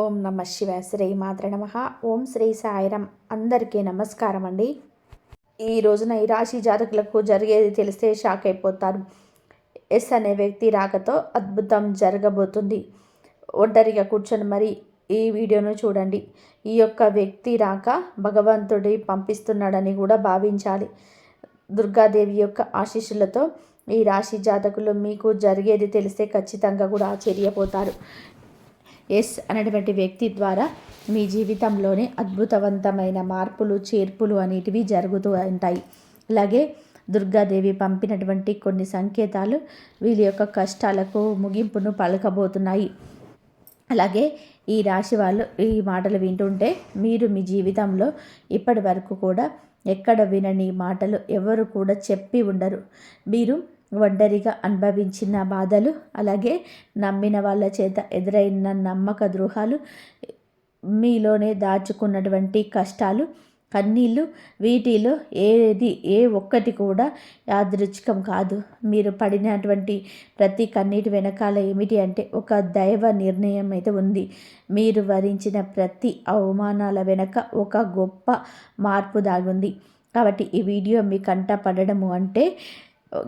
ఓం నమ శివ శ్రీ మాత్ర నమ. ఓం శ్రీ సాయిరం. అందరికీ నమస్కారం అండి. ఈ రోజున ఈ రాశి జాతకులకు జరిగేది తెలిస్తే షాక్ అయిపోతారు. ఎస్ అనే వ్యక్తి రాకతో అద్భుతం జరగబోతుంది. ఒంటరిగా కూర్చొని మరి ఈ వీడియోను చూడండి. ఈ యొక్క వ్యక్తి రాక భగవంతుడి పంపిస్తున్నాడని కూడా భావించాలి. దుర్గాదేవి యొక్క ఆశీస్సులతో ఈ రాశి జాతకులు మీకు జరిగేది తెలిస్తే ఖచ్చితంగా కూడా ఆశ్చర్యపోతారు. ఎస్ అనేటువంటి వ్యక్తి ద్వారా మీ జీవితంలోనే అద్భుతవంతమైన మార్పులు చేర్పులు అనేటివి జరుగుతూ ఉంటాయి. అలాగే దుర్గాదేవి పంపినటువంటి కొన్ని సంకేతాలు వీళ్ళ యొక్క కష్టాలకు ముగింపును పలకబోతున్నాయి. అలాగే ఈ రాశి వాళ్ళు ఈ మాటలు వింటుంటే మీరు మీ జీవితంలో ఇప్పటి వరకు కూడా ఎక్కడ వినని మాటలు ఎవరు కూడా చెప్పి ఉండరు. మీరు ఒంటరిగా అనుభవించిన బాధలు అలాగే నమ్మిన వాళ్ళ చేత ఎదురైన నమ్మక ద్రోహాలు మీలోనే దాచుకున్నటువంటి కష్టాలు కన్నీళ్ళు వీటిలో ఏది ఏ ఒక్కటి కూడా యాదృచ్ఛికం కాదు. మీరు పడినటువంటి ప్రతి కన్నీటి వెనకాల ఏమిటి అంటే ఒక దైవ నిర్ణయం అయితే ఉంది. మీరు వరించిన ప్రతి అవమానాల వెనక ఒక గొప్ప మార్పు దాగుంది కాబట్టి ఈ వీడియో మీ కంట పడడము అంటే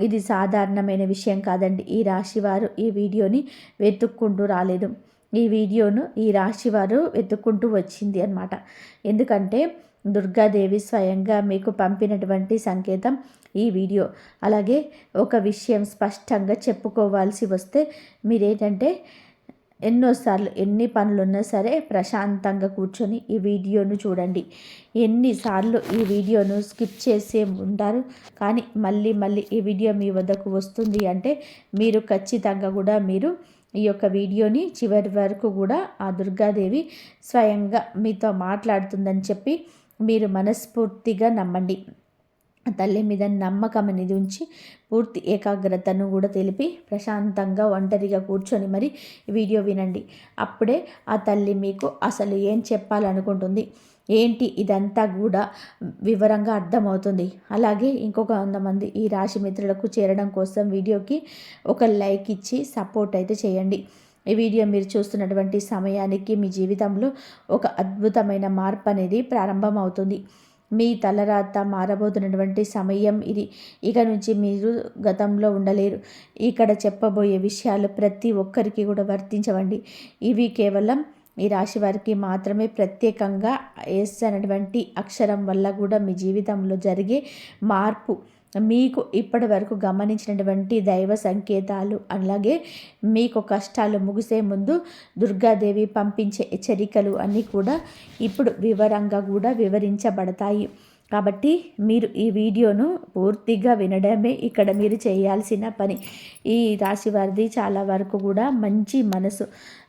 ఇది సాధారణమైన విషయం కాదండి. ఈ రాశివారు ఈ వీడియోని వెతుక్కుంటూ రాలేదు. ఈ వీడియోను ఈ రాశివారు వెతుక్కుంటూ వచ్చింది అనమాట ఎందుకంటే దుర్గాదేవి స్వయంగా మీకు పంపినటువంటి సంకేతం ఈ వీడియో. అలాగే ఒక విషయం స్పష్టంగా చెప్పుకోవాల్సి వస్తే మీరేంటంటే ఎన్నోసార్లు ఎన్ని పనులున్నా సరే ప్రశాంతంగా కూర్చొని ఈ వీడియోను చూడండి. ఎన్నిసార్లు ఈ వీడియోను స్కిప్ చేసే ఉంటారు? కానీ మళ్ళీ మళ్ళీ ఈ వీడియో మీ వద్దకు వస్తుంది అంటే మీరు ఖచ్చితంగా కూడా మీరు ఈ యొక్క వీడియోని చివరి వరకు కూడా ఆ దుర్గాదేవి స్వయంగా మీతో మాట్లాడుతుందని చెప్పి మీరు మనస్ఫూర్తిగా నమ్మండి. తల్లి మీద నమ్మకం అనేది ఉంచి పూర్తి ఏకాగ్రతను కూడా తెలిపి ప్రశాంతంగా ఒంటరిగా కూర్చొని మరి వీడియో వినండి. అప్పుడే ఆ తల్లి మీకు అసలు ఏం చెప్పాలనుకుంటుంది? ఏంటి ఇదంతా కూడా వివరంగా అర్థమవుతుంది. అలాగే ఇంకొక కొంతమంది ఈ రాశి మిత్రులకు చేరడం కోసం వీడియోకి ఒక లైక్ ఇచ్చి సపోర్ట్ అయితే చేయండి. ఈ వీడియో మీరు చూస్తున్నటువంటి సమయానికి మీ జీవితంలో ఒక అద్భుతమైన మార్పు అనేది ప్రారంభమవుతుంది. మీ తలరాత మారబోతున్నటువంటి సమయం ఇది. ఇక నుంచి మీరు గతంలో ఉండలేరు. ఇక్కడ చెప్పబోయే విషయాలు ప్రతి ఒక్కరికి కూడా వర్తించవండి. ఇవి కేవలం ఈ రాశి వారికి మాత్రమే ప్రత్యేకంగా ఎస్ అనేటువంటి అక్షరం వల్ల కూడా మీ జీవితంలో జరిగే మార్పు. మీకు ఇప్పటి వరకు గమనించినటువంటి దైవ సంకేతాలు అలాగే మీకు కష్టాలు ముగిసే ముందు దుర్గాదేవి పంపించే హెచ్చరికలు అన్నీ కూడా ఇప్పుడు వివరంగా కూడా వివరించబడతాయి. కాబట్టి మీరు ఈ వీడియోను పూర్తిగా వినడమే ఇక్కడ మీరు చేయాల్సిన పని. ఈ రాశి వారిది చాలా వరకు కూడా మంచి మనసు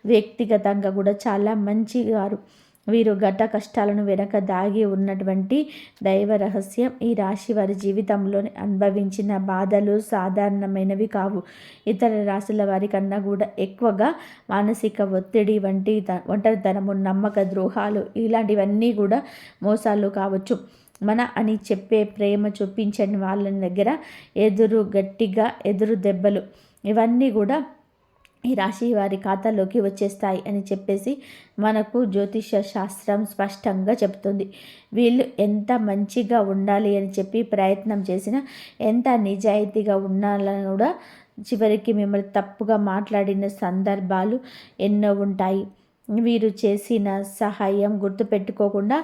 వ్యక్తిగతంగా కూడా చాలా మంచివారు. వీరు గత కష్టాలను వెనక దాగి ఉన్నటువంటి దైవ రహస్యం ఈ రాశి వారి జీవితంలో అనుభవించిన బాధలు సాధారణమైనవి కావు. ఇతర రాశుల వారి కన్నా కూడా ఎక్కువగా మానసిక ఒత్తిడి వంటి ఒంటరితనము నమ్మక ద్రోహాలు ఇలాంటివన్నీ కూడా మోసాలు కావచ్చు. మన అని చెప్పే ప్రేమ చూపించని వాళ్ళ దగ్గర ఎదురు గట్టిగా ఎదురు దెబ్బలు ఇవన్నీ కూడా ఈ రాశి వారి ఖాతాలోకి వచ్చేస్తాయి అని చెప్పేసి మనకు జ్యోతిష శాస్త్రం స్పష్టంగా చెప్తుంది వీళ్ళు ఎంత మంచిగా ఉండాలి అని చెప్పి ప్రయత్నం చేసినా ఎంత నిజాయితీగా ఉండాలని కూడా చివరికి మిమ్మల్ని తప్పుగా మాట్లాడిన సందర్భాలు ఎన్నో ఉంటాయి. వీరు చేసిన సహాయం గుర్తుపెట్టుకోకుండా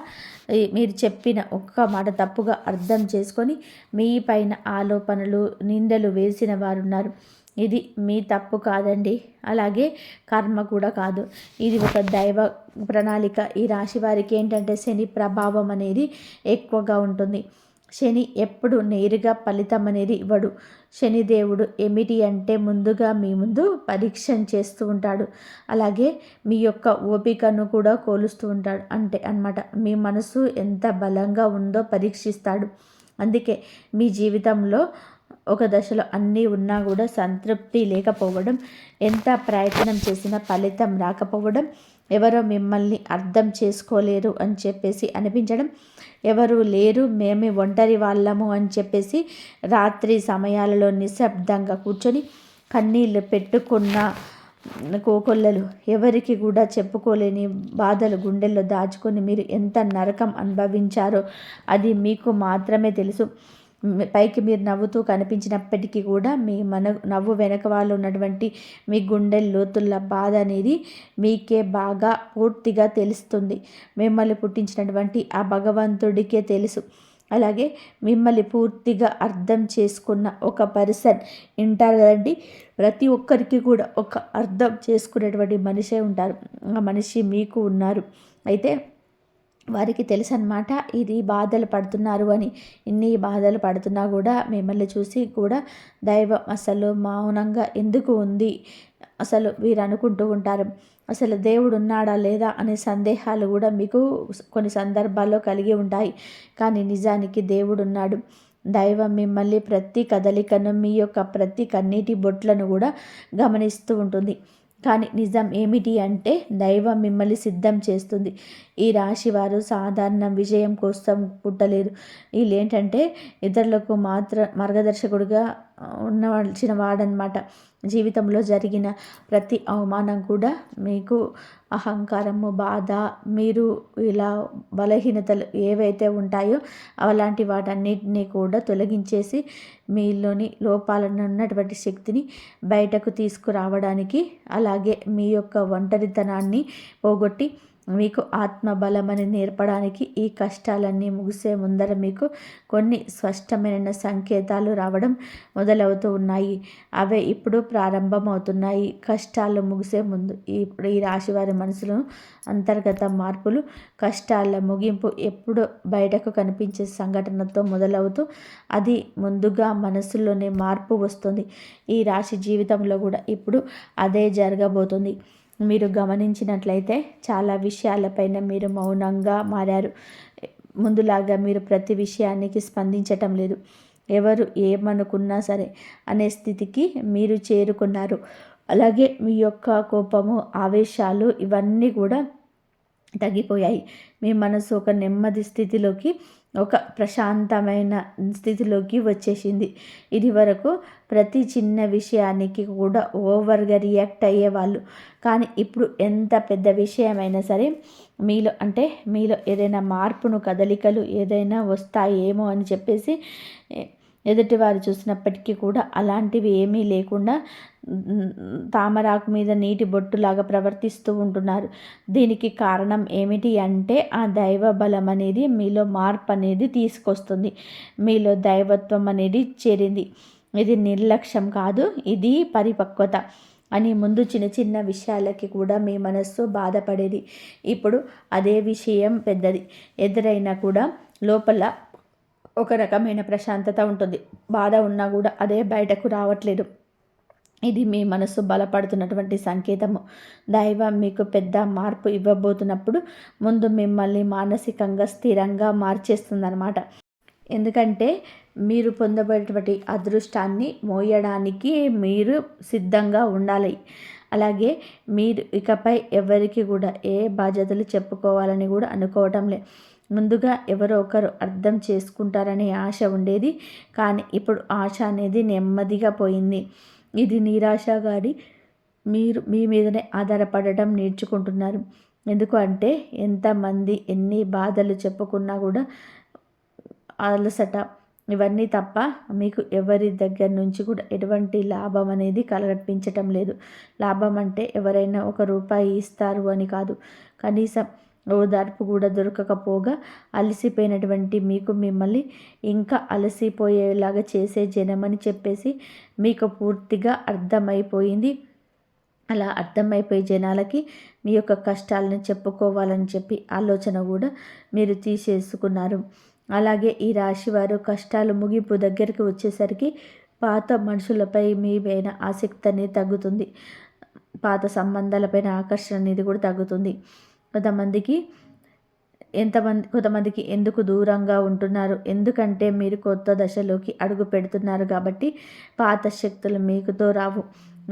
మీరు చెప్పిన ఒక్క మాట తప్పుగా అర్థం చేసుకొని మీ పైన ఆలోపనలు నిందలు వేసిన వారు ఉన్నారు ఇది మీ తప్పు కాదండి. అలాగే కర్మ కూడా కాదు. ఇది ఒక దైవ ప్రణాళిక. ఈ రాశి వారికి ఏంటంటే శని ప్రభావం అనేది ఎక్కువగా ఉంటుంది. శని ఎప్పుడు నేరుగా ఫలితం అనేది ఇవ్వడు. శనిదేవుడు ఏమిటి అంటే ముందుగా మీ ముందు పరీక్ష చేస్తూ ఉంటాడు. అలాగే మీ యొక్క ఓపికను కూడా కోలుస్తూ ఉంటాడు. అంటే అనమాట మీ మనసు ఎంత బలంగా ఉందో పరీక్షిస్తాడు. అందుకే మీ జీవితంలో ఒక దశలో అన్నీ ఉన్నా కూడా సంతృప్తి లేకపోవడం ఎంత ప్రయత్నం చేసినా ఫలితం రాకపోవడం ఎవరో మిమ్మల్ని అర్థం చేసుకోలేరు అని చెప్పేసి అనిపించడం ఎవరు లేరు మేమే ఒంటరి వాళ్ళము అని చెప్పేసి రాత్రి సమయాలలో నిశ్శబ్దంగా కూర్చొని కన్నీళ్ళు పెట్టుకున్న కోకొల్లలు ఎవరికి కూడా చెప్పుకోలేని బాధలు గుండెల్లో దాచుకొని మీరు ఎంత నరకం అనుభవించారో అది మీకు మాత్రమే తెలుసు. పైకి మీరు నవ్వుతూ కనిపించినప్పటికీ కూడా మీ మన నవ్వు వెనక వాళ్ళు ఉన్నటువంటి మీ గుండె లోతుల బాధ అనేది మీకే బాగా పూర్తిగా తెలుస్తుంది. మిమ్మల్ని పుట్టించినటువంటి ఆ భగవంతుడికే తెలుసు. అలాగే మిమ్మల్ని పూర్తిగా అర్థం చేసుకున్న ఒక పర్సన్ వింటారు కదండి. ప్రతి ఒక్కరికి కూడా ఒక అర్థం చేసుకునేటువంటి మనిషే ఉంటారు. ఆ మనిషి మీకు ఉన్నారు. అయితే వారికి తెలుసు అనమాట ఇది బాధలు పడుతున్నారు అని. ఇన్ని బాధలు పడుతున్నా కూడా మిమ్మల్ని చూసి కూడా దైవం అసలు మౌనంగా ఎందుకు ఉంది? అసలు వీరు అనుకుంటూ ఉంటారు అసలు దేవుడు ఉన్నాడా లేదా అనే సందేహాలు కూడా మీకు కొన్ని సందర్భాల్లో కలిగి ఉంటాయి. కానీ నిజానికి దేవుడు ఉన్నాడు. దైవం మిమ్మల్ని ప్రతి కదలికను మీ యొక్క ప్రతి కన్నీటి బొట్లను కూడా గమనిస్తూ ఉంటుంది. కానీ నిజం ఏమిటి అంటే దైవం మిమ్మల్ని సిద్ధం చేస్తుంది. ఈ రాశి వారు సాధారణ విజయం కోసం పుట్టలేదు వీళ్ళు ఏంటంటే ఇతరులకు మాత్ర మార్గదర్శకుడిగా ఉన్నవలసిన వాడనమాట జీవితంలో జరిగిన ప్రతి అవమానం కూడా మీకు అహంకారము బాధ మీరు ఇలా బలహీనతలు ఏవైతే ఉంటాయో అలాంటి వాటన్నిటినీ కూడా తొలగించేసి మీలోని లోపాలను ఉన్నటువంటి శక్తిని బయటకు తీసుకురావడానికి అలాగే మీ యొక్క ఒంటరితనాన్ని పోగొట్టి మీకు ఆత్మబలమని నేర్పడానికి ఈ కష్టాలన్నీ ముగిసే ముందర మీకు కొన్ని స్పష్టమైన సంకేతాలు రావడం మొదలవుతూ ఉన్నాయి. అవే ఇప్పుడు ప్రారంభమవుతున్నాయి. కష్టాలు ముగిసే ముందు ఇప్పుడు ఈ రాశి వారి మనసులో అంతర్గత మార్పులు కష్టాల ముగింపు ఎప్పుడు బయటకు కనిపించే సంఘటనతో మొదలవుతూ అది ముందుగా మనసులోనే మార్పు వస్తుంది. ఈ రాశి జీవితంలో కూడా ఇప్పుడు అదే జరగబోతుంది. మీరు గమనించినట్లయితే చాలా విషయాలపైన మీరు మౌనంగా మారారు. ముందులాగా మీరు ప్రతి విషయానికి స్పందించటం లేదు. ఎవరు ఏమనుకున్నా సరే అనే స్థితికి మీరు చేరుకున్నారు. అలాగే మీ యొక్క కోపము ఆవేశాలు ఇవన్నీ కూడా తగ్గిపోయాయి. మీ మనసు ఒక నెమ్మది స్థితిలోకి ఒక ప్రశాంతమైన స్థితిలోకి వచ్చేసింది. ఇది వరకు ప్రతి చిన్న విషయానికి కూడా ఓవర్గా రియాక్ట్ అయ్యేవాళ్ళు. కానీ ఇప్పుడు ఎంత పెద్ద విషయమైనా సరే మీలో అంటే మీలో ఏదైనా మార్పును కదలికలు ఏదైనా వస్తాయేమో అని చెప్పేసి ఎదుటివారు చూసినప్పటికీ కూడా అలాంటివి ఏమీ లేకుండా తామరాకు మీద నీటి బొట్టులాగా ప్రవర్తిస్తూ ఉంటున్నారు. దీనికి కారణం ఏమిటి అంటే ఆ దైవ బలం అనేది మీలో మార్పు అనేది తీసుకొస్తుంది. మీలో దైవత్వం అనేది చేరింది. ఇది నిర్లక్ష్యం కాదు ఇది పరిపక్వత అని ముందు చిన్న చిన్న విషయాలకి కూడా మీ మనస్సు బాధపడేది. ఇప్పుడు అదే విషయం పెద్దది. ఎదురైనా కూడా లోపల ఒక రకమైన ప్రశాంతత ఉంటుంది. బాధ ఉన్నా కూడా అదే బయటకు రావట్లేదు. ఇది మీ మనసు బలపడుతున్నటువంటి సంకేతము. దైవం మీకు పెద్ద మార్పు ఇవ్వబోతున్నప్పుడు ముందు మిమ్మల్ని మానసికంగా స్థిరంగా మార్చేస్తుందన్నమాట. ఎందుకంటే మీరు పొందబడేటువంటి అదృష్టాన్ని మోయడానికి మీరు సిద్ధంగా ఉండాలి. అలాగే మీరు ఇకపై ఎవరికి కూడా ఏ బాధ్యతలు చెప్పుకోవాలని కూడా అనుకోవటం లేదు ముందుగా ఎవరో ఒకరు అర్థం చేసుకుంటారనే ఆశ ఉండేది. కానీ ఇప్పుడు ఆశ అనేది నెమ్మదిగా పోయింది. ఇది నిరాశ గారి మీరు మీ మీదనే ఆధారపడటం నేర్చుకుంటున్నారు. ఎందుకంటే ఎంతమంది ఎన్ని బాధలు చెప్పుకున్నా కూడా అలసట. ఇవన్నీ తప్ప మీకు ఎవరి దగ్గర నుంచి కూడా ఎటువంటి లాభం అనేది కలగపించటం లేదు. లాభం అంటే ఎవరైనా ఒక రూపాయి ఇస్తారు అని కాదు. కనీసం ఓదార్పు కూడా దొరకకపోగా అలసిపోయినటువంటి మీకు మిమ్మల్ని ఇంకా అలసిపోయేలాగా చేసే జనమని చెప్పేసి మీకు పూర్తిగా అర్థమైపోయింది. అలా అర్థమైపోయే జనాలకి మీ యొక్క కష్టాలను చెప్పుకోవాలని చెప్పి ఆలోచన కూడా మీరు తీసేసుకున్నారు. అలాగే ఈ రాశి వారు కష్టాలు ముగింపు దగ్గరికి వచ్చేసరికి పాత మనుషులపై మీ పైన ఆసక్తి అనేది తగ్గుతుంది. పాత సంబంధాలపైన ఆకర్షణ అనేది కూడా తగ్గుతుంది. కొంతమందికి ఎంతమంది కొంతమందికి ఎందుకు దూరంగా ఉంటున్నారు? ఎందుకంటే మీరు కొత్త దశలోకి అడుగు పెడుతున్నారు కాబట్టి పాత శక్తులు మీకుతో రావు.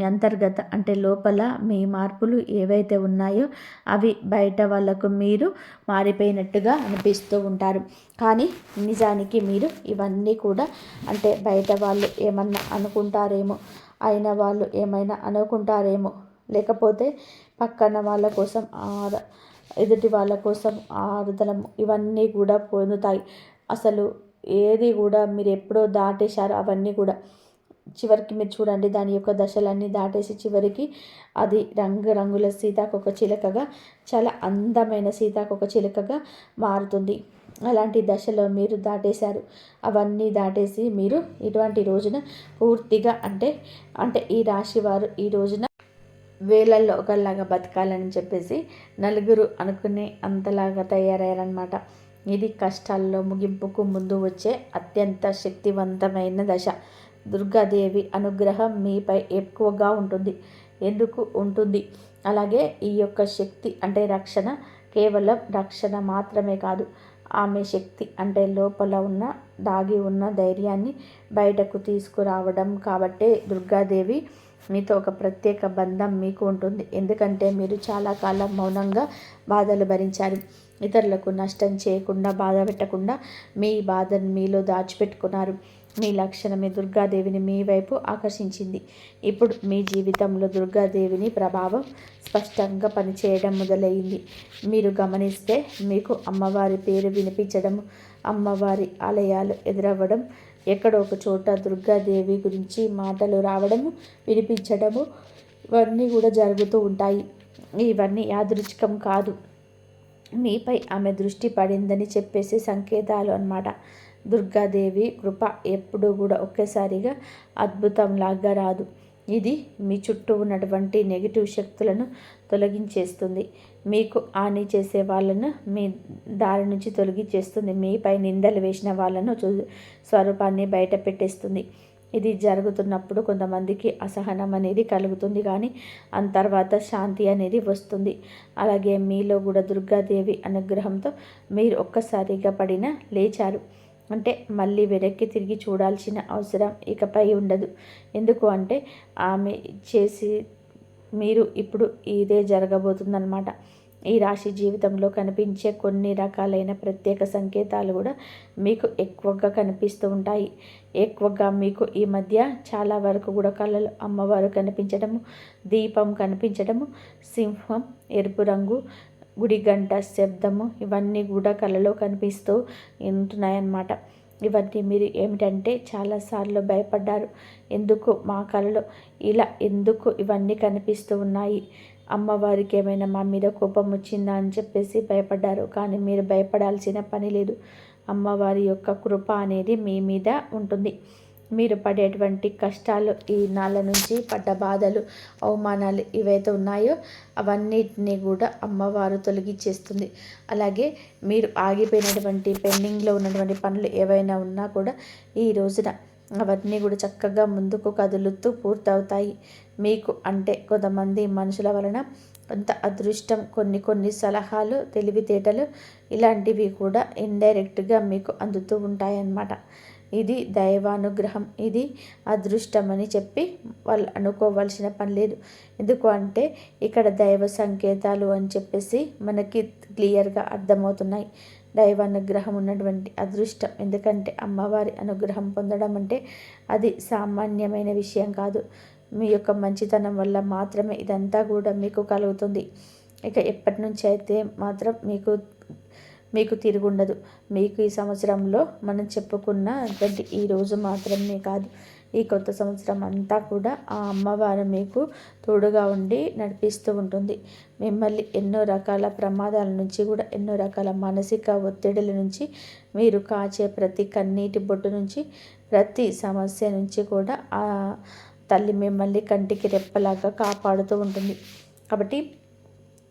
అంతర్గత అంటే లోపల మీ మార్పులు ఏవైతే ఉన్నాయో అవి బయట వాళ్ళకు మీరు మారిపోయినట్టుగా అనిపిస్తూ ఉంటారు. కానీ నిజానికి మీరు ఇవన్నీ కూడా అంటే బయట వాళ్ళు ఏమన్నా అనుకుంటారేమో అయిన వాళ్ళు ఏమైనా అనుకుంటారేమో లేకపోతే పక్కన వాళ్ళ కోసం ఆర ఎదుటి వాళ్ళ కోసం ఆరుదలం ఇవన్నీ కూడా పొందుతాయి. అసలు ఏది కూడా మీరు ఎప్పుడో దాటేశారు అవన్నీ కూడా చివరికి మీరు చూడండి దాని యొక్క దశలన్నీ దాటేసి చివరికి అది రంగురంగుల సీతాకొక చిలకగా చాలా అందమైన సీతాకొక చిలకగా మారుతుంది. అలాంటి దశలో మీరు దాటేశారు అవన్నీ దాటేసి మీరు ఇటువంటి రోజున పూర్తిగా అంటే అంటే ఈ రాశి వారు ఈ రోజున వేలల్లో ఒకలాగా బతకాలని చెప్పేసి నలుగురు అనుకునే అంతలాగా తయారయ్యారనమాట ఇది కష్టాల్లో ముగింపుకు ముందు వచ్చే అత్యంత శక్తివంతమైన దశ. దుర్గాదేవి అనుగ్రహం మీపై ఎక్కువగా ఉంటుంది. ఎందుకు ఉంటుంది? అలాగే ఈ యొక్క శక్తి అంటే రక్షణ కేవలం రక్షణ మాత్రమే కాదు. ఆమె శక్తి అంటే లోపల ఉన్న దాగి ఉన్న ధైర్యాన్ని బయటకు తీసుకురావడం కాబట్టే దుర్గాదేవి మీతో ఒక ప్రత్యేక బంధం మీకు ఉంటుంది. ఎందుకంటే మీరు చాలా కాలం మౌనంగా బాధలు భరించారు. ఇతరులకు నష్టం చేయకుండా బాధ పెట్టకుండా మీ బాధను మీలో దాచిపెట్టుకున్నారు. మీ లక్షణమే దుర్గాదేవిని మీ వైపు ఆకర్షించింది. ఇప్పుడు మీ జీవితంలో దుర్గాదేవిని ప్రభావం స్పష్టంగా పనిచేయడం మొదలైంది. మీరు గమనిస్తే మీకు అమ్మవారి పేరు వినిపించడం అమ్మవారి ఆలయాలు ఎదురవ్వడం ఎక్కడో ఒక చోట దుర్గాదేవి గురించి మాటలు రావడము వినిపించడము ఇవన్నీ కూడా జరుగుతూ ఉంటాయి. ఇవన్నీ యాదృచ్ఛికం కాదు. మీపై ఆమె దృష్టి పడిందని చెప్పేసి సంకేతాలు అన్నమాట. దుర్గాదేవి కృప ఎప్పుడూ కూడా ఒకేసారిగా అద్భుతంలాగా రాదు. ఇది మీ చుట్టూ ఉన్నటువంటి నెగిటివ్ శక్తులను తొలగించేస్తుంది. మీకు హాని చేసే వాళ్ళను మీ దారి నుంచి తొలగించేస్తుంది. మీపై నిందలు వేసిన వాళ్ళను స్వరూపాన్ని బయట పెట్టేస్తుంది. ఇది జరుగుతున్నప్పుడు కొంతమందికి అసహనం అనేది కలుగుతుంది కానీ ఆ తర్వాత శాంతి అనేది వస్తుంది. అలాగే మీలో కూడా దుర్గాదేవి అనుగ్రహంతో మీరు ఒక్కసారిగా పడిన లేచారు. అంటే మళ్ళీ వెనక్కి తిరిగి చూడాల్సిన అవసరం ఇకపై ఉండదు. ఎందుకు అంటే ఆమె చేసి మీరు ఇప్పుడు ఇదే జరగబోతుందన్నమాట. ఈ రాశి జీవితంలో కనిపించే కొన్ని రకాలైన ప్రత్యేక సంకేతాలు కూడా మీకు ఎక్కువగా కనిపిస్తూ ఉంటాయి. ఎక్కువగా మీకు ఈ మధ్య చాలా వరకు కూడా కళలు అమ్మవారు కనిపించడము దీపం కనిపించడము సింహం ఎరుపు రంగు గుడి గంట శబ్దము ఇవన్నీ కూడా కళలో కనిపిస్తూ ఉంటున్నాయన్నమాట. ఇవన్నీ మీరు ఏమిటంటే చాలాసార్లు భయపడ్డారు. ఎందుకు? మా కళలో ఇలా ఎందుకు ఇవన్నీ కనిపిస్తూ ఉన్నాయి? అమ్మవారికి ఏమైనా మా మీద కోపం వచ్చిందా అని చెప్పేసి భయపడ్డారు. కానీ మీరు భయపడాల్సిన పని లేదు. అమ్మవారి యొక్క కృప అనేది మీ మీద ఉంటుంది. మీరు పడేటువంటి కష్టాలు ఈ నాళ్ళ నుంచి పడ్డ బాధలు అవమానాలు ఏవైతే ఉన్నాయో అవన్నిటినీ కూడా అమ్మవారు తొలగించేస్తుంది. అలాగే మీరు ఆగిపోయినటువంటి పెండింగ్లో ఉన్నటువంటి పనులు ఏవైనా ఉన్నా కూడా ఈ రోజున అవన్నీ కూడా చక్కగా ముందుకు కదులుతూ పూర్తవుతాయి. మీకు అంటే కొంతమంది మనుషుల వలన కొంత అదృష్టం కొన్ని కొన్ని సలహాలు తెలివితేటలు ఇలాంటివి కూడా ఇండైరెక్ట్గా మీకు అందుతూ ఉంటాయన్నమాట. ఇది దైవానుగ్రహం ఇది అదృష్టం అని చెప్పి వాళ్ళు అనుకోవాల్సిన పని లేదు. ఎందుకు అంటే ఇక్కడ దైవ సంకేతాలు అని చెప్పేసి మనకి క్లియర్గా అర్థమవుతున్నాయి. దైవ అనుగ్రహం ఉన్నటువంటి అదృష్టం. ఎందుకంటే అమ్మవారి అనుగ్రహం పొందడం అంటే అది సామాన్యమైన విషయం కాదు. మీ యొక్క మంచితనం వల్ల మాత్రమే ఇదంతా కూడా మీకు కలుగుతుంది. ఇక ఎప్పటి నుంచి అయితే మాత్రం మీకు మీకు తిరుగుండదు. మీకు ఈ సంవత్సరంలో మనం చెప్పుకున్నటువంటి ఈ రోజు మాత్రమే కాదు ఈ కొత్త సంవత్సరం అంతా కూడా ఆ అమ్మవారు మీకు తోడుగా ఉండి నడిపిస్తూ ఉంటుంది. మిమ్మల్ని ఎన్నో రకాల ప్రమాదాల నుంచి కూడా ఎన్నో రకాల మానసిక ఒత్తిడిల నుంచి మీరు కాచే ప్రతి కన్నీటి బొట్టు నుంచి ప్రతి సమస్య నుంచి కూడా ఆ తల్లి మిమ్మల్ని కంటికి రెప్పలాగా కాపాడుతూ ఉంటుంది. కాబట్టి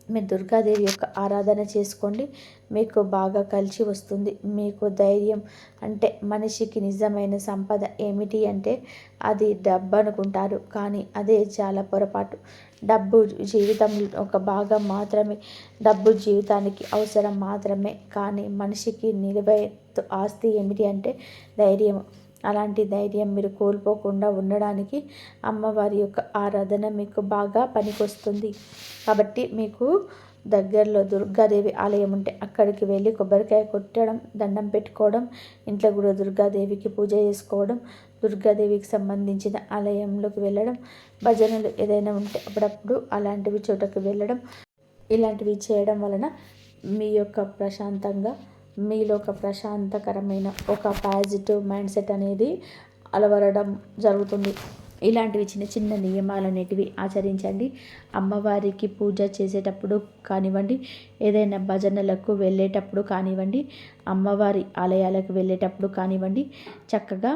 మీరు దుర్గాదేవి యొక్క ఆరాధన చేసుకోండి. మీకు బాగా కలిసి వస్తుంది. మీకు ధైర్యం అంటే మనిషికి నిజమైన సంపద ఏమిటి అంటే అది డబ్బు అనుకుంటారు. కానీ అదే చాలా పొరపాటు. డబ్బు జీవితం ఒక భాగం మాత్రమే. డబ్బు జీవితానికి అవసరం మాత్రమే. కానీ మనిషికి నిలువెత్తు ఆస్తి ఏమిటి అంటే ధైర్యం. అలాంటి ధైర్యం మీరు కోల్పోకుండా ఉండడానికి అమ్మవారి యొక్క ఆరాధన మీకు బాగా పనికొస్తుంది. కాబట్టి మీకు దగ్గరలో దుర్గాదేవి ఆలయం ఉంటే అక్కడికి వెళ్ళి కొబ్బరికాయ కొట్టడం దండం పెట్టుకోవడం ఇంట్లో కూడా దుర్గాదేవికి పూజ చేసుకోవడం దుర్గాదేవికి సంబంధించిన ఆలయంలోకి వెళ్ళడం భజనలు ఏదైనా ఉంటే అప్పుడప్పుడు అలాంటివి చోటకు వెళ్ళడం ఇలాంటివి చేయడం వలన మీ యొక్క ప్రశాంతంగా మీలో ఒక ప్రశాంతకరమైన ఒక పాజిటివ్ మైండ్ సెట్ అనేది అలవరడం జరుగుతుంది. ఇలాంటివి చిన్న చిన్న నియమాలు అనేటివి ఆచరించండి. అమ్మవారికి పూజ చేసేటప్పుడు కానివ్వండి ఏదైనా భజనలకు వెళ్ళేటప్పుడు కానివ్వండి అమ్మవారి ఆలయాలకు వెళ్ళేటప్పుడు కానివ్వండి చక్కగా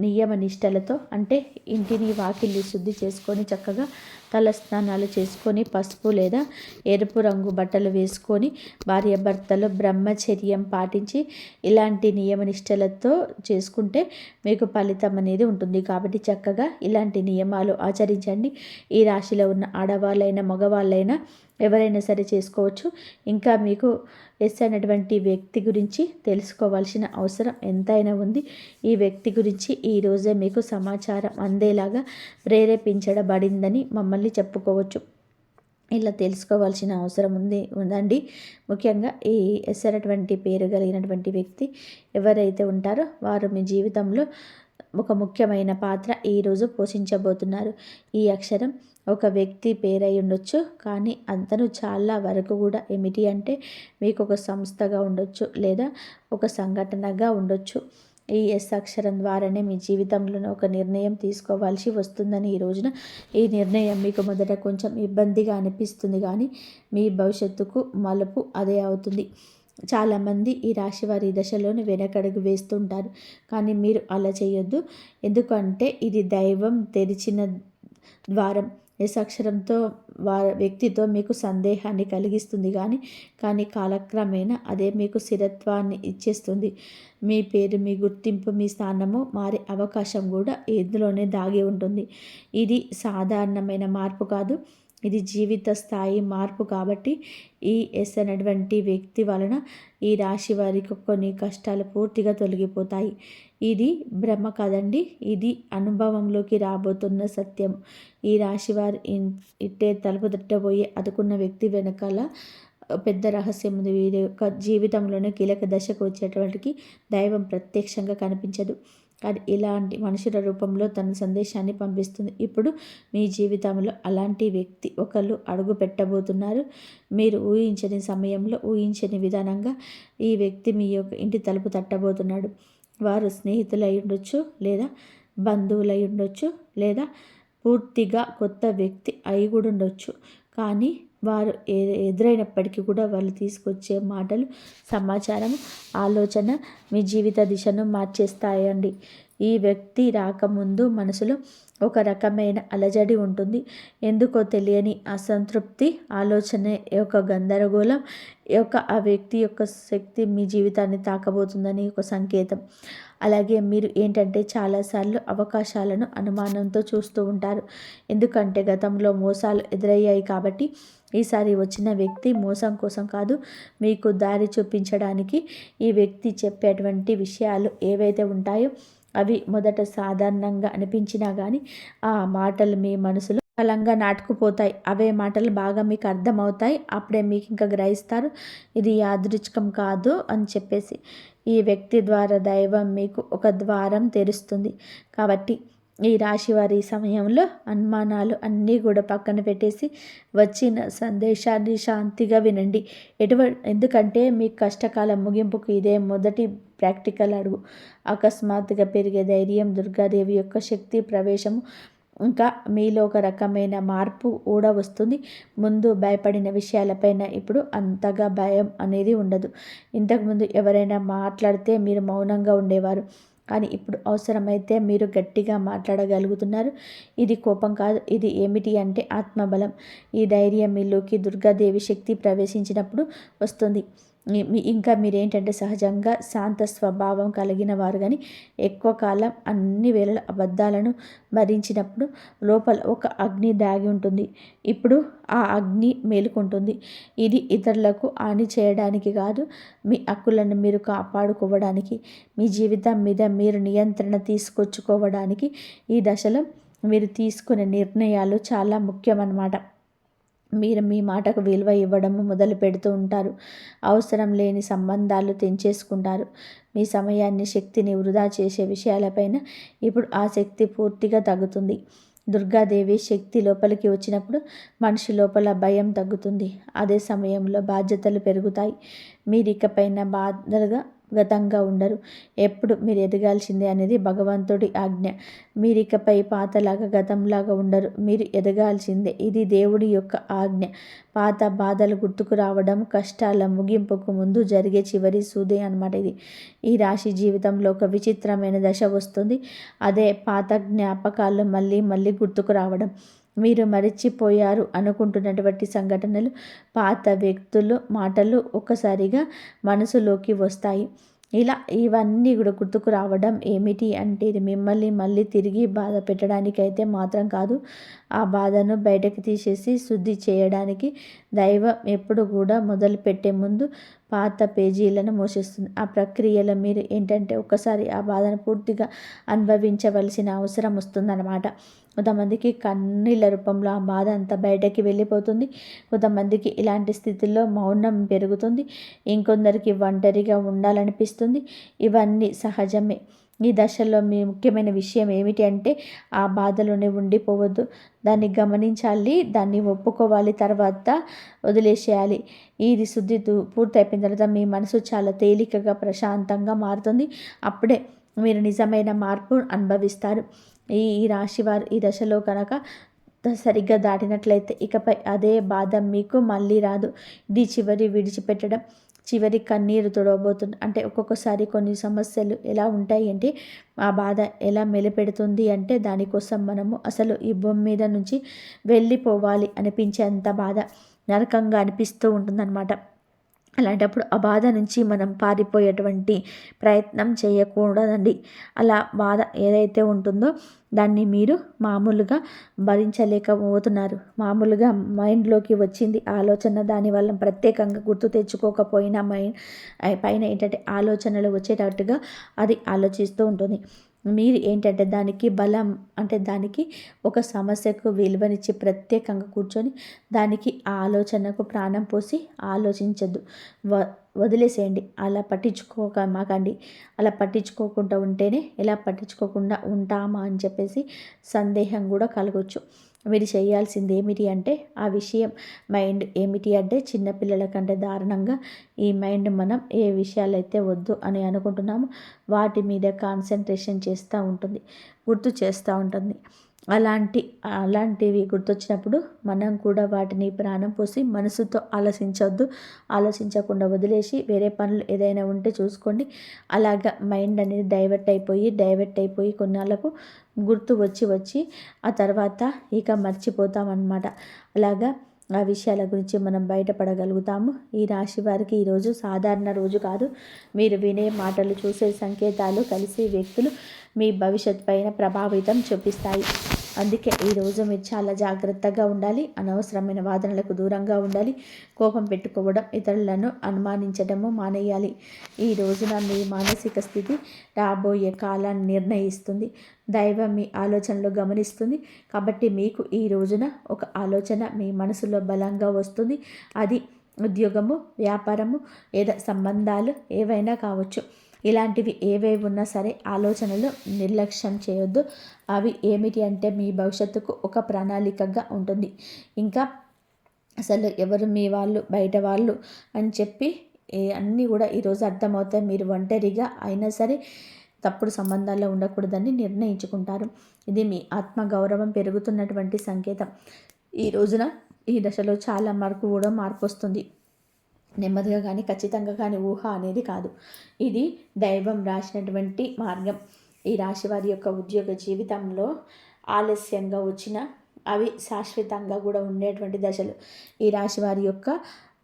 నియమ నిష్టలతో అంటే ఇంటిని వాకిల్ని శుద్ధి చేసుకొని చక్కగా తల స్నానాలు చేసుకొని పసుపు లేదా ఎరుపు రంగు బట్టలు వేసుకొని భార్యాభర్తలు బ్రహ్మచర్యం పాటించి ఇలాంటి నియమనిష్టలతో చేసుకుంటే మీకు ఫలితం అనేది ఉంటుంది. కాబట్టి చక్కగా ఇలాంటి నియమాలు ఆచరించండి. ఈ రాశిలో ఉన్న ఆడవాళ్ళైనా మగవాళ్ళైనా ఎవరైనా సరే చేసుకోవచ్చు. ఇంకా మీకు ఎస్ అనేటువంటి వ్యక్తి గురించి తెలుసుకోవాల్సిన అవసరం ఎంతైనా ఉంది. ఈ వ్యక్తి గురించి ఈరోజే మీకు సమాచారం అందేలాగా ప్రేరేపించబడిందని మమ్మల్ని చెప్పుకోవచ్చు. ఇలా తెలుసుకోవాల్సిన అవసరం ఉంది ఉందండి. ముఖ్యంగా ఈ ఎస్ అనేటువంటి పేరు కలిగినటువంటి వ్యక్తి ఎవరైతే ఉంటారో వారు మీ జీవితంలో ఒక ముఖ్యమైన పాత్ర ఈరోజు పోషించబోతున్నారు. ఈ అక్షరం ఒక వ్యక్తి పేరై ఉండొచ్చు కానీ అతను చాలా వరకు కూడా ఏమిటి అంటే మీకు ఒక సంస్థగా ఉండొచ్చు లేదా ఒక సంఘటనగా ఉండొచ్చు. ఈ ఎస్ అక్షరం ద్వారానే మీ జీవితంలో ఒక నిర్ణయం తీసుకోవాల్సి వస్తుందని ఈ రోజున ఈ నిర్ణయం మీకు మొదట కొంచెం ఇబ్బందిగా అనిపిస్తుంది కానీ మీ భవిష్యత్తుకు మలుపు అదే అవుతుంది. చాలామంది ఈ రాశి వారి దశలోనే వెనకడుగు వేస్తుంటారు. కానీ మీరు అలా చేయొద్దు. ఎందుకంటే ఇది దైవం తెరిచిన ద్వారం. ఎస్ అక్షరంతో వా వ్యక్తితో మీకు సందేహాన్ని కలిగిస్తుంది కానీ కానీ కాలక్రమేణా అదే మీకు స్థిరత్వాన్ని ఇచ్చేస్తుంది. మీ పేరు మీ గుర్తింపు మీ స్థానము మారే అవకాశం కూడా ఇందులోనే దాగి ఉంటుంది. ఇది సాధారణమైన మార్పు కాదు. ఇది జీవిత స్థాయి మార్పు కాబట్టి ఈ ఎస్ అనేటువంటి వ్యక్తి వలన ఈ రాశి వారికి కొన్ని కష్టాలు పూర్తిగా తొలగిపోతాయి. ఇది బ్రహ్మ కదండి. ఇది అనుభవంలోకి రాబోతున్న సత్యం. ఈ రాశి వారి ఇట్టే తలుపు తట్టబోయే అదుకున్న వ్యక్తి వెనకాల పెద్ద రహస్యం ఉంది. వీరి యొక్క జీవితంలోనే కీలక దశకు వచ్చేటటువంటి దైవం ప్రత్యక్షంగా కనిపించదు. కానీ ఇలాంటి మనుషుల రూపంలో తన సందేశాన్ని పంపిస్తుంది. ఇప్పుడు మీ జీవితంలో అలాంటి వ్యక్తి ఒకళ్ళు అడుగు పెట్టబోతున్నారు. మీరు ఊహించని సమయంలో ఊహించని విధానంగా ఈ వ్యక్తి మీ యొక్క ఇంటి తలుపు తట్టబోతున్నాడు. వారు స్నేహితులై ఉండొచ్చు లేదా బంధువులై ఉండొచ్చు లేదా పూర్తిగా కొత్త వ్యక్తి అయి కూడా ఉండొచ్చు. కానీ వారు ఎదురైనప్పటికీ కూడా వాళ్ళు తీసుకొచ్చే మాటలు సమాచారం ఆలోచన మీ జీవిత దిశను మార్చేస్తాయండి. ఈ వ్యక్తి రాకముందు మనసులో ఒక రకమైన అలజడి ఉంటుంది. ఎందుకో తెలియని అసంతృప్తి ఆలోచన యొక్క గందరగోళం యొక్క ఆ వ్యక్తి యొక్క శక్తి మీ జీవితాన్ని తాకబోతుందని ఒక సంకేతం. అలాగే మీరు ఏంటంటే చాలాసార్లు అవకాశాలను అనుమానంతో చూస్తూ ఉంటారు. ఎందుకంటే గతంలో మోసాలు ఎదురయ్యాయి కాబట్టి ఈసారి వచ్చిన వ్యక్తి మోసం కోసం కాదు మీకు దారి చూపించడానికి ఈ వ్యక్తి చెప్పేటువంటి విషయాలు ఏవైతే ఉంటాయో అవి మొదట సాధారణంగా అనిపించినా కానీ ఆ మాటలు మీ మనసులో బలంగా నాటుకుపోతాయి. అవే మాటలు బాగా మీకు అర్థమవుతాయి. అప్పుడే మీకు ఇంకా గ్రహిస్తారు. ఇది యాదృచ్ఛికం కాదు అని చెప్పేసి ఈ వ్యక్తి ద్వారా దైవం మీకు ఒక ద్వారం తెరుస్తుంది. కాబట్టి ఈ రాశి వారి సమయంలో అనుమానాలు అన్నీ కూడా పక్కన పెట్టేసి వచ్చిన సందేశాన్ని శాంతిగా వినండి. ఎటువంటి ఎందుకంటే మీ కష్టకాలం ముగింపుకు ఇదే మొదటి ప్రాక్టికల్ అడుగు. అకస్మాత్తుగా పెరిగే ధైర్యం దుర్గాదేవి యొక్క శక్తి ప్రవేశము ఇంకా మీలో ఒక రకమైన మార్పు కూడా వస్తుంది. ముందు భయపడిన విషయాలపైన ఇప్పుడు అంతగా భయం అనేది ఉండదు. ఇంతకుముందు ఎవరైనా మాట్లాడితే మీరు మౌనంగా ఉండేవారు. కానీ ఇప్పుడు అవసరమైతే మీరు గట్టిగా మాట్లాడగలుగుతున్నారు. ఇది కోపం కాదు. ఇది ఏమిటి అంటే ఆత్మబలం. ఈ ధైర్యం మీలోకి దుర్గాదేవి శక్తి ప్రవేశించినప్పుడు వస్తుంది. ఇంకా మీరేంటంటే సహజంగా శాంత స్వభావం కలిగిన వారు కానీ ఎక్కువ కాలం అన్ని వేళల అబద్ధాలను భరించినప్పుడు లోపల ఒక అగ్ని దాగి ఉంటుంది. ఇప్పుడు ఆ అగ్ని మేలుకుంటుంది. ఇది ఇతరులకు హాని చేయడానికి కాదు మీ హక్కులను మీరు కాపాడుకోవడానికి మీ జీవితం మీద మీరు నియంత్రణ తీసుకొచ్చుకోవడానికి ఈ దశలో మీరు తీసుకునే నిర్ణయాలు చాలా ముఖ్యమన్నమాట. మీరు మీ మాటకు విలువ ఇవ్వడము మొదలు పెడుతూ ఉంటారు. అవసరం లేని సంబంధాలు తెంచేసుకుంటారు. మీ సమయాన్ని శక్తిని వృధా చేసే విషయాలపైన ఇప్పుడు ఆ శక్తి పూర్తిగా తగ్గుతుంది. దుర్గాదేవి శక్తి లోపలికి వచ్చినప్పుడు మనిషి లోపల భయం తగ్గుతుంది. అదే సమయంలో బాధ్యతలు పెరుగుతాయి. మీరు ఇకపైన బాధలుగా గతంగా ఉండరు. ఎప్పుడు మీరు ఎదగాల్సిందే అనేది భగవంతుడి ఆజ్ఞ. మీరికపై పాతలాగా గతంలాగా ఉండరు. మీరు ఎదగాల్సిందే ఇది దేవుడి యొక్క ఆజ్ఞ. పాత బాధలు గుర్తుకు రావడం కష్టాల ముగింపుకు ముందు జరిగే చివరి సూదే అనమాట ఇది. ఈ రాశి జీవితంలో ఒక విచిత్రమైన దశ వస్తుంది. అదే పాత జ్ఞాపకాలు మళ్ళీ మళ్ళీ గుర్తుకు రావడం. మీరు మరిచిపోయారు అనుకుంటున్నటువంటి సంఘటనలు పాత వ్యక్తులు మాటలు ఒక్కసారిగా మనసులోకి వస్తాయి. ఇలా ఇవన్నీ కూడా గుర్తుకు రావడం ఏమిటి అంటే ఇది మిమ్మల్ని మళ్ళీ తిరిగి బాధ పెట్టడానికి అయితే మాత్రం కాదు. ఆ బాధను బయటకు తీసేసి శుద్ధి చేయడానికి దైవం ఎప్పుడు కూడా మొదలు పెట్టే ముందు పాత పేజీలను మోసేస్తుంది. ఆ ప్రక్రియలో మీరు ఏంటంటే ఒక్కసారి ఆ బాధను పూర్తిగా అనుభవించవలసిన అవసరం వస్తుందన్నమాట. కొంతమందికి కన్నీళ్ళ రూపంలో ఆ బాధ అంతా బయటకి వెళ్ళిపోతుంది. కొంతమందికి ఇలాంటి స్థితిలో మౌనం పెరుగుతుంది. ఇంకొందరికి ఒంటరిగా ఉండాలనిపిస్తుంది. ఇవన్నీ సహజమే. ఈ దశలో మీ ముఖ్యమైన విషయం ఏమిటి అంటే ఆ బాధలోనే ఉండిపోవద్దు. దాన్ని గమనించాలి దాన్ని ఒప్పుకోవాలి తర్వాత వదిలేసేయాలి. ఇది శుద్ధి పూర్తయిపోయిన తర్వాత మీ మనసు చాలా తేలికగా ప్రశాంతంగా మారుతుంది. అప్పుడే మీరు నిజమైన మార్పు అనుభవిస్తారు. ఈ ఈ రాశి వారు ఈ దశలో కనుక సరిగ్గా దాటినట్లయితే ఇకపై అదే బాధ మీకు మళ్ళీ రాదు. ఇది చివరి విడిచిపెట్టడం చివరి కన్నీరు తుడవబోతుంది. అంటే ఒక్కొక్కసారి కొన్ని సమస్యలు ఎలా ఉంటాయి అంటే ఆ బాధ ఎలా మెలిపెడుతుంది అంటే దానికోసం మనము అసలు ఈ భూమి మీద నుంచి వెళ్ళిపోవాలి అనిపించేంత బాధ నరకంగా అనిపిస్తూ ఉంటుందన్నమాట. అలాంటప్పుడు ఆ బాధ నుంచి మనం పారిపోయేటువంటి ప్రయత్నం చేయకూడదండి. అలా బాధ ఏదైతే ఉంటుందో దాన్ని మీరు మామూలుగా భరించలేకపోతున్నారు. మామూలుగా మైండ్లోకి వచ్చింది ఆలోచన దానివల్ల ప్రత్యేకంగా గుర్తు తెచ్చుకోకపోయినా మైండ్ పైన ఏంటంటే ఆలోచనలు వచ్చేటట్టుగా అది ఆలోచిస్తూ ఉంటుంది. మీరు ఏంటంటే దానికి బలం అంటే దానికి ఒక సమస్యకు విలువనిచ్చి ప్రత్యేకంగా కూర్చొని దానికి ఆ ఆలోచనకు ప్రాణం పోసి ఆలోచించద్దు. వ వదిలేసేయండి. అలా పట్టించుకోక మాకండి అలా పట్టించుకోకుండా ఉంటేనే ఇలా పట్టించుకోకుండా ఉంటామా అని చెప్పేసి సందేహం కూడా కలగవచ్చు మీరు చేయాల్సింది ఏమిటి అంటే ఆ విషయం మైండ్ ఏమిటి అంటే చిన్నపిల్లల కంటే దారుణంగా ఈ మైండ్ మనం ఏ విషయాలైతే వద్దు అని అనుకుంటున్నామో వాటి మీద కాన్సన్ట్రేషన్ చేస్తూ ఉంటుంది గుర్తు చేస్తూ ఉంటుంది. అలాంటి అలాంటివి గుర్తొచ్చినప్పుడు మనం కూడా వాటిని ప్రాణం పోసి మనసుతో ఆలోచించవద్దు ఆలోచించకుండా వదిలేసి వేరే పనులు ఏదైనా ఉంటే చూసుకోండి. అలాగా మైండ్ అనేది డైవర్ట్ అయిపోయి డైవర్ట్ అయిపోయి కొన్నాళ్ళకు గుర్తు వచ్చి వచ్చి ఆ తర్వాత ఇక మర్చిపోతామన్నమాట. అలాగా ఆ విషయాల గురించి మనం బయటపడగలుగుతాము. ఈ రాశి వారికి ఈరోజు సాధారణ రోజు కాదు. మీరు వినే మాటలు చూసే సంకేతాలు కలిసి వ్యక్తులు మీ భవిష్యత్ పైన ప్రభావితం చూపిస్తాయి. అందుకే ఈరోజు మీరు చాలా జాగ్రత్తగా ఉండాలి అనవసరమైన వాదనలకు దూరంగా ఉండాలి కోపం పెట్టుకోవడం ఇతరులను అనుమానించడము మానేయాలి. ఈ రోజున మీ మానసిక స్థితి రాబోయే కాలాన్ని నిర్ణయిస్తుంది. దైవం మీ ఆలోచనలు గమనిస్తుంది. కాబట్టి మీకు ఈ రోజున ఒక ఆలోచన మీ మనసులో బలంగా వస్తుంది. అది ఉద్యోగము వ్యాపారము లేదా సంబంధాలు ఏవైనా కావచ్చు. ఇలాంటివి ఏవేవి ఉన్నా సరే ఆలోచనలు నిర్లక్ష్యం చేయొద్దు. అవి ఏమిటి అంటే మీ భవిష్యత్తుకు ఒక ప్రణాళికగా ఉంటుంది. ఇంకా అసలు ఎవరు మీ వాళ్ళు బయట వాళ్ళు అని చెప్పి అన్నీ కూడా ఈరోజు అర్థమవుతాయి. మీరు ఒంటరిగా అయినా సరే తప్పుడు సంబంధాల్లో ఉండకూడదని నిర్ణయించుకుంటారు. ఇది మీ ఆత్మ గౌరవం పెరుగుతున్నటువంటి సంకేతం. ఈ రోజున ఈ దశలో చాలా మార్పు కూడా మార్పు వస్తుంది. నెమ్మదిగా కానీ ఖచ్చితంగా కానీ ఊహ అనేది కాదు. ఇది దైవం రాసినటువంటి మార్గం. ఈ రాశి వారి యొక్క ఉద్యోగ జీవితంలో ఆలస్యంగా వచ్చిన అవి శాశ్వతంగా కూడా ఉండేటువంటి దశలు. ఈ రాశి వారి యొక్క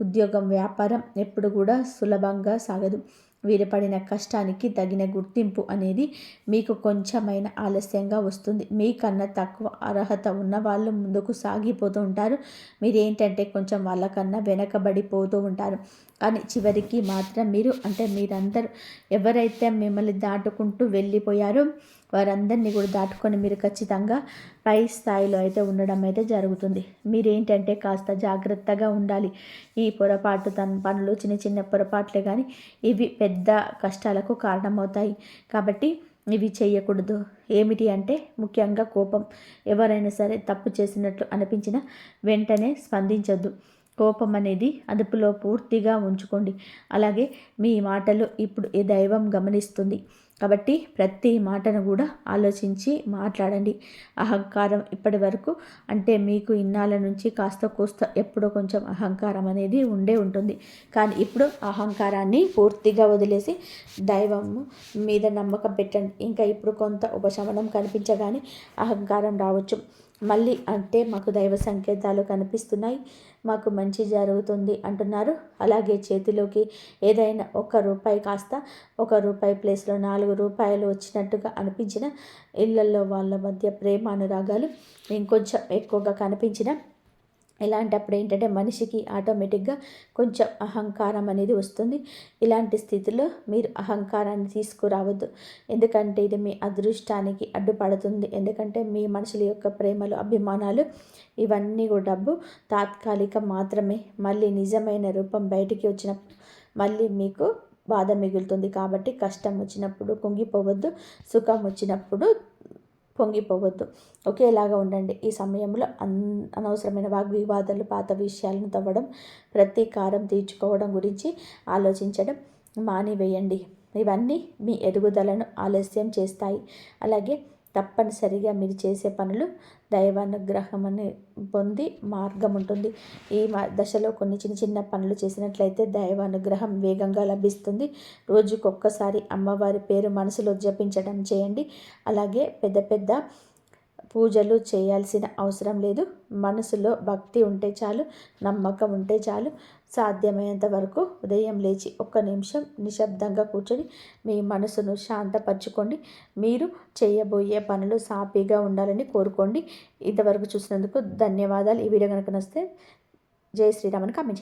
ఉద్యోగం వ్యాపారం ఎప్పుడు కూడా సులభంగా సాగదు. వీరు పడిన కష్టానికి తగిన గుర్తింపు అనేది మీకు కొంచెమైన ఆలస్యంగా వస్తుంది. మీకన్నా తక్కువ అర్హత ఉన్న వాళ్ళు ముందుకు సాగిపోతూ ఉంటారు. మీరేంటంటే కొంచెం వాళ్ళకన్నా వెనకబడిపోతూ ఉంటారు. కానీ చివరికి మాత్రం మీరు అంటే మీరందరూ ఎవరైతే మిమ్మల్ని దాటుకుంటూ వెళ్ళిపోయారో వారందరినీ కూడా దాటుకొని మీరు ఖచ్చితంగా పై స్థాయిలో అయితే ఉండడం అయితే జరుగుతుంది. మీరేంటంటే కాస్త జాగ్రత్తగా ఉండాలి. ఈ పొరపాటు తన పనులు చిన్న చిన్న పొరపాట్లే కానీ ఇవి పెద్ద కష్టాలకు కారణమవుతాయి. కాబట్టి ఇవి చేయకూడదు. ఏమిటి అంటే ముఖ్యంగా కోపం. ఎవరైనా సరే తప్పు చేసినట్లు అనిపించిన వెంటనే స్పందించొద్దు. కోపం అనేది అదుపులో పూర్తిగా ఉంచుకోండి. అలాగే మీ మాటలు ఇప్పుడు ఈ దైవం గమనిస్తుంది. కాబట్టి ప్రతి మాటను కూడా ఆలోచించి మాట్లాడండి. అహంకారం ఇప్పటి వరకు అంటే మీకు ఇన్నాళ్ళ నుంచి కాస్త కోస్త ఎప్పుడో కొంచెం అహంకారం అనేది ఉండే ఉంటుంది. కానీ ఇప్పుడు అహంకారాన్ని పూర్తిగా వదిలేసి దైవం మీద నమ్మకం పెట్టండి. ఇంకా ఇప్పుడు కొంత ఉపశమనం కనిపించగానే అహంకారం రావచ్చు. మళ్ళీ అంటే మాకు దైవ సంకేతాలు కనిపిస్తున్నాయి. మాకు మంచి జరుగుతుంది అంటున్నారు. అలాగే చేతిలోకి ఏదైనా ఒక రూపాయి కాస్త ఒక రూపాయి ప్లేస్లో నాలుగు రూపాయలు వచ్చినట్టుగా అనిపించిన ఇళ్ళలో వాళ్ళ మధ్య ప్రేమ అనురాగాలు ఇంకొంచెం ఎక్కువగా కనిపించిన ఇలాంటప్పుడు ఏంటంటే మనిషికి ఆటోమేటిక్గా కొంచెం అహంకారం అనేది వస్తుంది. ఇలాంటి స్థితిలో మీరు అహంకారాన్ని తీసుకురావద్దు. ఎందుకంటే ఇది మీ అదృష్టానికి అడ్డుపడుతుంది. ఎందుకంటే మీ మనుషుల యొక్క ప్రేమలు అభిమానాలు ఇవన్నీ కూడా డబ్బు తాత్కాలికం మాత్రమే. మళ్ళీ నిజమైన రూపం బయటికి వచ్చినప్పుడు మళ్ళీ మీకు బాధ మిగులుతుంది. కాబట్టి కష్టం వచ్చినప్పుడు కుంగిపోవద్దు సుఖం వచ్చినప్పుడు పొంగిపోవద్దు. ఒకేలాగా ఉండండి. ఈ సమయంలో అన్ అనవసరమైన వాగ్వివాదాలు పాత విషయాలను తవ్వడం ప్రతీకారం తీర్చుకోవడం గురించి ఆలోచించడం మానివేయండి. ఇవన్నీ మీ ఎదుగుదలను ఆలస్యం చేస్తాయి. అలాగే తప్పనిసరిగా మీరు చేసే పనులు దైవానుగ్రహమని పొంది మార్గం ఉంటుంది. ఈ దశలో కొన్ని చిన్న చిన్న పనులు చేసినట్లయితే దైవానుగ్రహం వేగంగా లభిస్తుంది. రోజుకొక్కసారి అమ్మవారి పేరు మనసులో జపించడం చేయండి. అలాగే పెద్ద పెద్ద పూజలు చేయాల్సిన అవసరం లేదు. మనసులో భక్తి ఉంటే చాలు నమ్మకం ఉంటే చాలు. సాధ్యమైనంత వరకు ఉదయం లేచి ఒక్క నిమిషం నిశ్శబ్దంగా కూర్చొని మీ మనసును శాంతపరచుకోండి. మీరు చేయబోయే పనులు సాఫీగా ఉండాలని కోరుకోండి. ఇంతవరకు చూసినందుకు ధన్యవాదాలు. ఈ వీడియో కనుక నస్తే జై శ్రీరామని. కామెంట్